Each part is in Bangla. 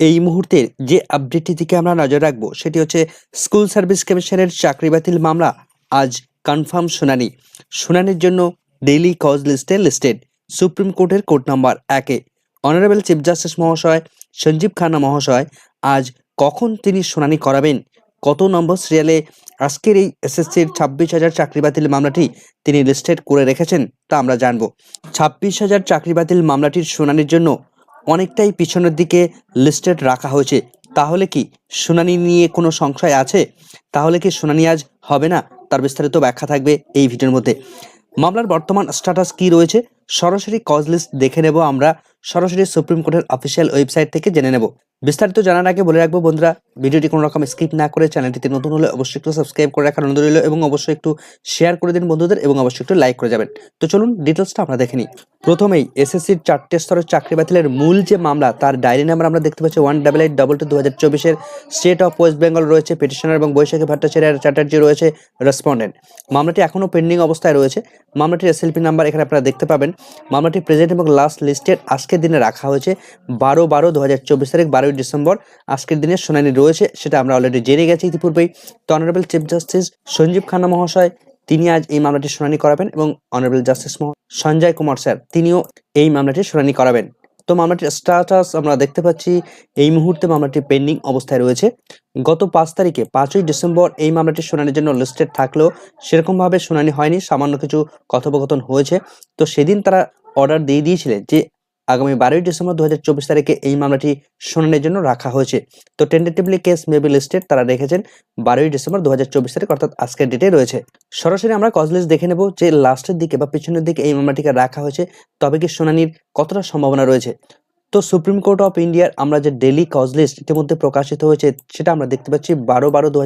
এই মুহূর্তের যে আপডেটটির দিকে আমরা নজর রাখব, সেটি হচ্ছে স্কুল সার্ভিস কমিশনের চাকরি বাতিল মামলা আজ কনফার্ম শুনানি। শুনানির জন্য ডেইলি কজ লিস্টে লিস্টেড সুপ্রিম কোর্টের কোর্ট নম্বর একে। অনারেবল চিফ জাস্টিস মহাশয় সঞ্জীব খান্না মহাশয় আজ কখন তিনি শুনানি করাবেন? কত নম্বর সিরিয়ালে আজকের এই এসএসসির ছাব্বিশ হাজার চাকরি বাতিল মামলাটি তিনি লিস্টেড করে রেখেছেন তা আমরা জানব। ছাব্বিশ হাজার চাকরি বাতিল মামলাটির শুনানির জন্য অনেকটাই পিছনের দিকে লিস্টেড রাখা হয়েছে। তাহলে কি শুনানি নিয়ে কোনো সংশয় আছে? তাহলে কি শুনানি আজ হবে না? তার বিস্তারিত ব্যাখ্যা থাকবে এই ভিডিওর মধ্যে। মামলার বর্তমান স্ট্যাটাস কি রয়েছে? সরাসরি কজ লিস্ট দেখে নেব আমরা সরাসরি সুপ্রিম কোর্টের অফিসিয়াল ওয়েবসাইট থেকে জেনে নেব বিস্তারিত জানার আগে বলে রাখব বন্ধুরা ভিডিওটি কোনো রকম স্কিপ না করে চ্যানেলটিতে নতুন হলে অবশ্যই একটু সাবস্ক্রাইব করে রাখার অনুরোধ রইল এবং অবশ্যই একটু শেয়ার করে দিন বন্ধুদের এবং অবশ্যই একটু লাইক করে যাবেন তো চলুন ডিটেলসটা আমরা দেখে নিই প্রথমেই এসএসসির চারটে স্তরের চাকরি বাতিলের মূল যে মামলা তার ডায়েরি নাম্বার আমরা দেখতে পাচ্ছি one double eight double two দু হাজার চব্বিশের স্টেট অফ ওয়েস্ট বেঙ্গল রয়েছে পিটিশনার এবং বৈশাখী ভট্টাচার্য চ্যাটার্জি রয়েছে রেসপন্ডেন্ট মামলাটি এখনও পেন্ডিং অবস্থায় রয়েছে মামলাটির এসএলপি নাম্বার এখানে আপনারা দেখতে পাবেন মামলাটি প্রেজেন্ট এবং লাস্ট লিস্টেড আজকের দিনে রাখা হয়েছে। বারো বারো দু হাজার চব্বিশ তারিখ, বারোই ডিসেম্বর আজকের দিনে শুনানি রয়েছে, সেটা আমরা অলরেডি জেনে গেছি ইতিপূর্বেই। তো honourable chief justice Sanjiv Khanna মহাশয়, তিনি আজ এই মামলাটি শুনানি করাবেন এবং honourable justice Sanjay Kumar sir, তিনিও এই মামলাটি শুনানি করাবেন। তো মামলাটির স্ট্যাটাস আমরা দেখতে পাচ্ছি, এই মুহূর্তে মামলাটি পেন্ডিং অবস্থায় রয়েছে। গত পাঁচ তারিখে, পাঁচই ডিসেম্বর এই মামলাটি শুনানির জন্য লিস্টেড থাকলেও সেরকমভাবে শুনানি হয়নি, সামান্য কিছু কথোপকথন হয়েছে। তো সেদিন তারা অর্ডার দিয়ে দিয়েছিলেন যে আগামী বারোই ডিসেম্বর দু তারিখে এই মামলাটি শুনানির জন্য রাখা হয়েছে। তো টেন্টেটিভলি কেস মেবি লিস্টেড তারা রেখেছেন বারোই ডিসেম্বর দু তারিখ, অর্থাৎ আজকের ডেটে রয়েছে। সরাসরি আমরা কজ লিস্ট দেখে নেব যে লাস্টের দিকে বা পিছনের দিকে এই মামলাটিকে রাখা হয়েছে, তবে কি শুনানির কতটা সম্ভাবনা রয়েছে? তো সুপ্রিম কোর্ট অফ ইন্ডিয়ার আমরা যে ডেলি কজ লিস্ট ইতিমধ্যে প্রকাশিত হয়েছে, সেটা আমরা দেখতে পাচ্ছি বারো বারো দু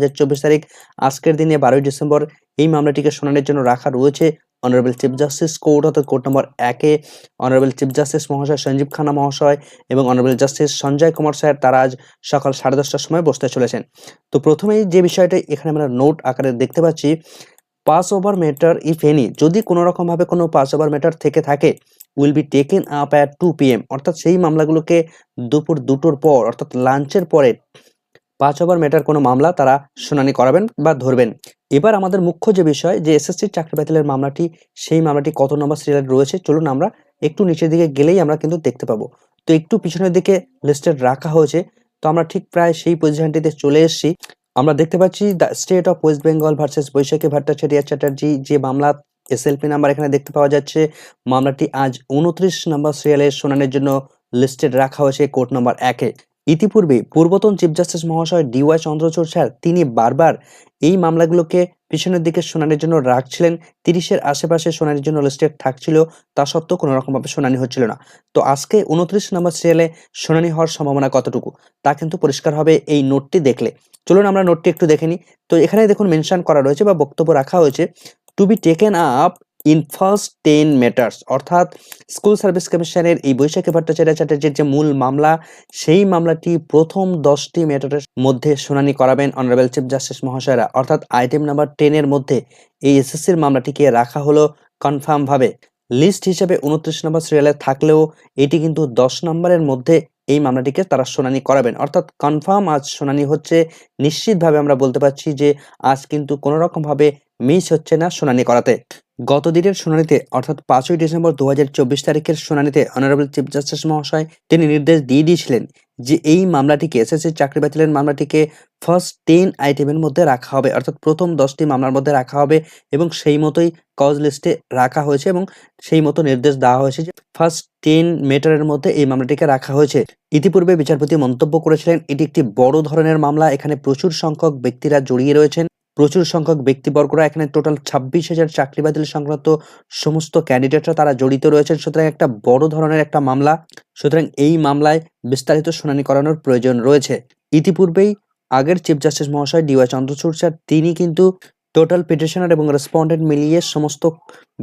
তারিখ, আজকের দিনে বারোই ডিসেম্বর এই মামলাটিকে শুনানির জন্য রাখা রয়েছে। অনারেবল চিফ জাস্টিস কোর্ট অর্থাৎ কোর্ট নম্বর একে অনারেবল চিফ জাস্টিস মহাশয় সঞ্জীব খানা মহাশয় এবং honourable justice Sanjay Kumar sir তারা আজ সকাল সাড়ে দশটার সময় বসতে চলেছেন। তো প্রথমেই যে বিষয়টা এখানে আমরা নোট আকারে দেখতে পাচ্ছি pass over matter if any যদি কোনো রকমভাবে কোনো পাস ওভার ম্যাটার থেকে থাকে will be taken up at two PM অর্থাৎ সেই মামলাগুলোকে দুপুর দুটোর পর অর্থাৎ লাঞ্চের পরে পাঁচ ওভার ম্যাটার কোনো মামলা তারা শুনানি করাবেন বা ধরবেন। এবার আমাদের মুখ্য যে বিষয়, যে এসএসসির চাকরি বাতিলের মামলাটি, সেই মামলাটি কত নম্বর সিরিয়াল রয়েছে, চলুন আমরা একটু নিচের দিকে গেলেই আমরা কিন্তু দেখতে পাবো। তো একটু পিছনের দিকে লিস্টেড রাখা হয়েছে, তো আমরা ঠিক প্রায় সেই পজিশনটিতে চলে এসেছি। আমরা দেখতে পাচ্ছি the state of West Bengal versus Baishakhi Bhattacharya Chatterjee যে মামলা এসএলপি নাম্বার এখানে দেখতে পাওয়া যাচ্ছে। মামলাটি আজ উনত্রিশ নম্বর সিরিয়ালের শুনানির জন্য লিস্টেড রাখা হয়েছে কোর্ট নম্বর একে ইতিপূর্বে পূর্বতন চিফ জাস্টিস মহাশয় ডিওয়াই চন্দ্রচূড় স্যার, তিনি বারবার এই মামলাগুলোকে পিছনের দিকে শুনানির জন্য রাখছিলেন। তিরিশের আশেপাশে শুনানির জন্য লিস্টেড থাকছিল, তা সত্ত্বেও কোনো রকমভাবে শুনানি হচ্ছিল না। তো আজকে উনত্রিশ নম্বর সিরিয়ালে শুনানি হওয়ার সম্ভাবনা কতটুকু? তা কিন্তু পরিষ্কার হবে এই নোটটি দেখলে। চলুন আমরা নোটটি একটু দেখে নিই। তো এখানে দেখুন মেনশন করা রয়েছে বা বক্তব্য রাখা হয়েছে to be taken up in first ten matters. অর্থাৎ স্কুল সার্ভিস কমিশনের এই বৈশাখী ভট্টাচার্য চ্যাটার্জির যে মূল মামলা, সেই মামলাটি প্রথম দশটি ম্যাটারের মধ্যে শুনানি করাবেন অনারেবল চিফ জাস্টিস মহাশয়রা। অর্থাৎ আইটেম নাম্বার টেনের মধ্যে এই এসএসসির মামলাটিকে রাখা হলো কনফার্মভাবে। লিস্ট হিসেবে উনত্রিশ নম্বর সিরিয়ালে থাকলেও এটি কিন্তু দশ নম্বরের মধ্যে এই মামলাটিকে তারা শুনানি করাবেন। অর্থাৎ কনফার্ম আজ শুনানি হচ্ছে। নিশ্চিতভাবে আমরা বলতে পারছি যে আজ কিন্তু কোনো রকমভাবে মিস হচ্ছে না শুনানি করাতে। গত দিনের শুনানিতে, অর্থাৎ পাঁচই ডিসেম্বর দুহাজার চব্বিশ তারিখের শুনানিতে অনারেবল চিফ জাস্টিস মহাশয় তিনি নির্দেশ দিয়ে দিয়েছিলেন যে এই মামলাটিকে, এসএসসি চাকরি বাতিলের মামলাটিকে ফার্স্ট টেন আইটেমের মধ্যে রাখা হবে, অর্থাৎ প্রথম দশটি মামলার মধ্যে রাখা হবে এবং সেই মতোই কজ লিস্টে রাখা হয়েছে এবং সেই মতো নির্দেশ দেওয়া হয়েছে যে ফার্স্ট টেন মেটারের মধ্যে এই মামলাটিকে রাখা হয়েছে। ইতিপূর্বে বিচারপতি মন্তব্য করেছিলেন, এটি একটি বড় ধরনের মামলা, এখানে প্রচুর সংখ্যক ব্যক্তিরা জড়িয়ে রয়েছেন। প্রচুর সংখ্যক ব্যক্তিবর্গরা, এখানে টোটাল ছাব্বিশ হাজার চাকরি বাতিল সংক্রান্ত সমস্ত ক্যান্ডিডেটরা তারা জড়িত রয়েছেন। সুতরাং একটা বড় ধরনের একটা মামলা, সুতরাং এই মামলায় বিস্তারিত শুনানি করানোর প্রয়োজন রয়েছে। ইতিপূর্বেই আগের চিফ জাস্টিস মহাশয় ডিওয়াই চন্দ্রচূড় স্যার, তিনি কিন্তু টোটাল পিটিশনার এবং রেসপন্ডেন্ট মিলিয়ে সমস্ত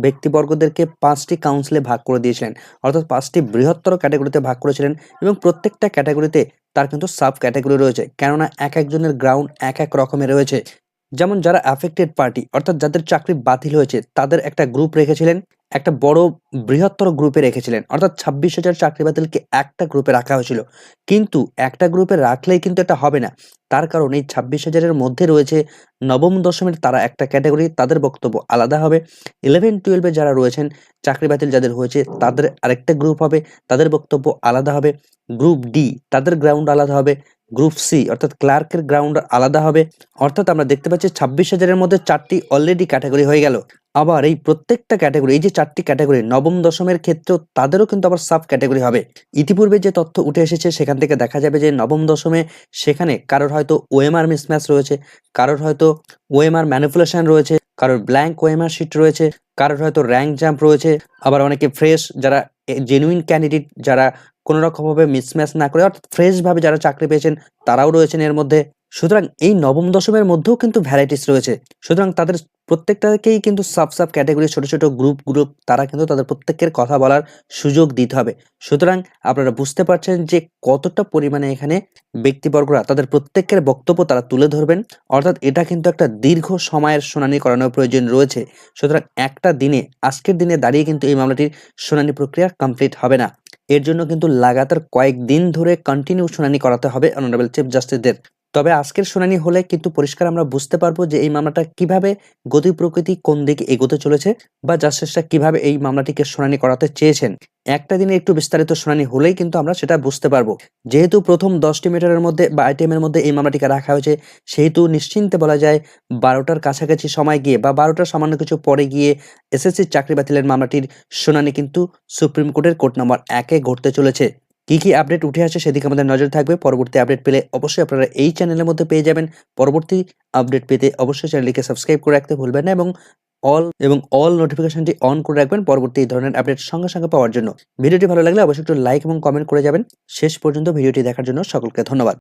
ব্যক্তিবর্গদেরকে পাঁচটি কাউন্সিলে ভাগ করে দিয়েছিলেন। অর্থাৎ পাঁচটি বৃহত্তর ক্যাটাগরিতে ভাগ করেছিলেন এবং প্রত্যেকটা ক্যাটাগরিতে তার কিন্তু সাব ক্যাটাগরি রয়েছে। কেননা এক একজনের গ্রাউন্ড এক এক রকমের রয়েছে। যেমন যারা অ্যাফেক্টেড পার্টি অর্থাৎ যাদের চাকরি বাতিল হয়েছে, তাদের একটা গ্রুপ রেখেছিলেন, একটা বড় বৃহত্তর গ্রুপে রেখেছিলেন। অর্থাৎ ছাব্বিশ হাজার চাকরি বাতিলকে একটা গ্রুপে রাখা হয়েছিল। কিন্তু একটা গ্রুপে রাখলেই কিন্তু এটা হবে না। তার কারণ এই ছাব্বিশ হাজারের মধ্যে রয়েছে নবম দশমের তারা একটা ক্যাটাগরি তাদের বক্তব্য আলাদা হবে। ইলেভেন টুয়েলভে যারা রয়েছেন, চাকরি বাতিল যাদের হয়েছে, তাদের আরেকটা গ্রুপ হবে, তাদের বক্তব্য আলাদা হবে। গ্রুপ ডি তাদের গ্রাউন্ড আলাদা হবে। গ্রুপ সি, অর্থাৎ ক্লার্কের গ্রাউন্ড আলাদা হবে। অর্থাৎ আমরা দেখতে পাচ্ছি ছাব্বিশ হাজারের মধ্যে চারটি অলরেডি ক্যাটাগরি হয়ে গেল। আবার এই প্রত্যেকটা ক্যাটাগরি এই যে চারটি ক্যাটাগরি নবম, দশমের ক্ষেত্রেও তাদেরও কিন্তু আবার সাব ক্যাটাগরি হবে। ইতিপূর্বে যে তথ্য উঠে এসেছে, সেখান থেকে দেখা যাবে যে নবম, দশমে সেখানে কারোর হয়তো ওএমআর মিসম্যাচ রয়েছে, কারোর হয়তো ওএমআর ম্যানিপুলেশন রয়েছে, কারোর ব্ল্যাঙ্ক ওএমআর শিট রয়েছে, কারোর হয়তো র্যাঙ্ক জাম্প রয়েছে। আবার অনেকে ফ্রেশ যারা জেনুইন ক্যান্ডিডেট যারা কোনো রকমভাবে মিসম্যাচ না করে অর্থাৎ ফ্রেশভাবে যারা চাকরি পেয়েছেন, তারাও রয়েছেন এর মধ্যে। সুতরাং এই নবম দশমের মধ্যেও কিন্তু ভ্যারাইটিস রয়েছে। সুতরাং তাদের প্রত্যেকটাকেই কিন্তু সাব সাব ক্যাটাগরি ছোট ছোট গ্রুপ গ্রুপ তারা কিন্তু তাদের প্রত্যেকের কথা বলার সুযোগ দিতে হবে। সুতরাং আপনারা বুঝতে পারছেন যে কতটা পরিমাণে এখানে ব্যক্তিবর্গরা তাদের প্রত্যেকের বক্তব্য তারা তুলে ধরবেন। অর্থাৎ এটা কিন্তু একটা দীর্ঘ সময়ের শুনানি করানোর প্রয়োজন রয়েছে। সুতরাং একটা দিনে, আজকের দিনে দাঁড়িয়ে কিন্তু এই মামলাটির শুনানি প্রক্রিয়া কমপ্লিট হবে না। এর জন্য কিন্তু লাগাতার কয়েকদিন ধরে কন্টিনিউ শুনানি করাতে হবে অনারেবল চিফ জাস্টিসদের তবে আজকের শুনানি হলে কিন্তু পরিষ্কার আমরা বুঝতে পারব যে এই মামলাটা কীভাবে গতি প্রকৃতি কোন দিকে এগোতে চলেছে বা জাস্টিসরা কীভাবে এই মামলাটিকে শুনানি করাতে চেয়েছেন। একটা দিনে একটু বিস্তারিত শুনানি হলেই কিন্তু আমরা সেটা বুঝতে পারব। যেহেতু প্রথম দশটি মিটারের মধ্যে বা আইটেমের মধ্যে এই মামলাটিকে রাখা হয়েছে, সেহেতু নিশ্চিন্তে বলা যায় বারোটার কাছাকাছি সময় গিয়ে বা বারোটার সামান্য কিছু পরে গিয়ে এসএসসি চাকরি বাতিলের মামলাটির শুনানি কিন্তু সুপ্রিম কোর্টের কোর্ট নম্বর একে ঘটতে চলেছে। কি কি আপডেট উঠে আসে সেদিকে আমাদের নজর থাকবে। পরবর্তী আপডেট পেলে অবশ্যই আপনারা এই চ্যানেলের মধ্যে পেয়ে যাবেন। পরবর্তী আপডেট পেতে অবশ্যই চ্যানেলটিকে সাবস্ক্রাইব করে রাখতে ভুলবেন না এবং অল এবং অল নোটিফিকেশনটি অন করে রাখবেন পরবর্তী এই ধরনের আপডেট সঙ্গে সঙ্গে পাওয়ার জন্য। ভিডিওটি ভালো লাগলে অবশ্যই একটু লাইক এবং কমেন্ট করে যাবেন। শেষ পর্যন্ত ভিডিওটি দেখার জন্য সকলকে ধন্যবাদ।